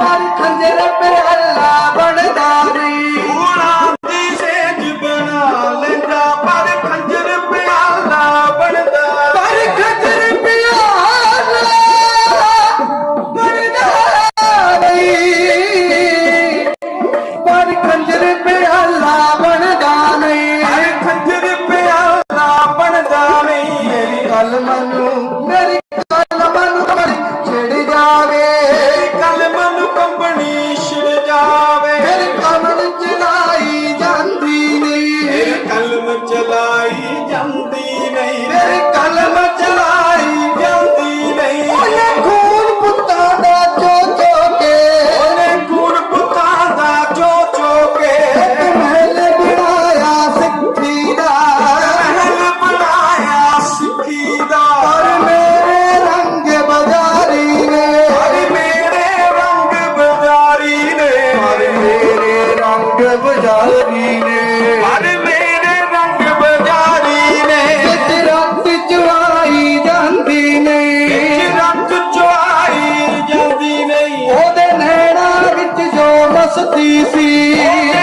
पर खंजर पे अल्लाह ਬਜ਼ਾਰੀ ਨੇ। ਹਰ ਮੇਰੇ ਰੰਗ ਬਜ਼ਾਰੀ ਨੇ। ਵਿੱਚ ਰੱਤ ਚੁਆਈ ਜਾਂਦੀ ਨੇ। ਵਿੱਚ ਰੱਤ ਚੁਆਈ ਜਾਂਦੀ ਨੇ। ਉਹਦੇ ਨੈਣਾ ਵਿੱਚ ਜੋ ਮਸਤੀ ਸੀ।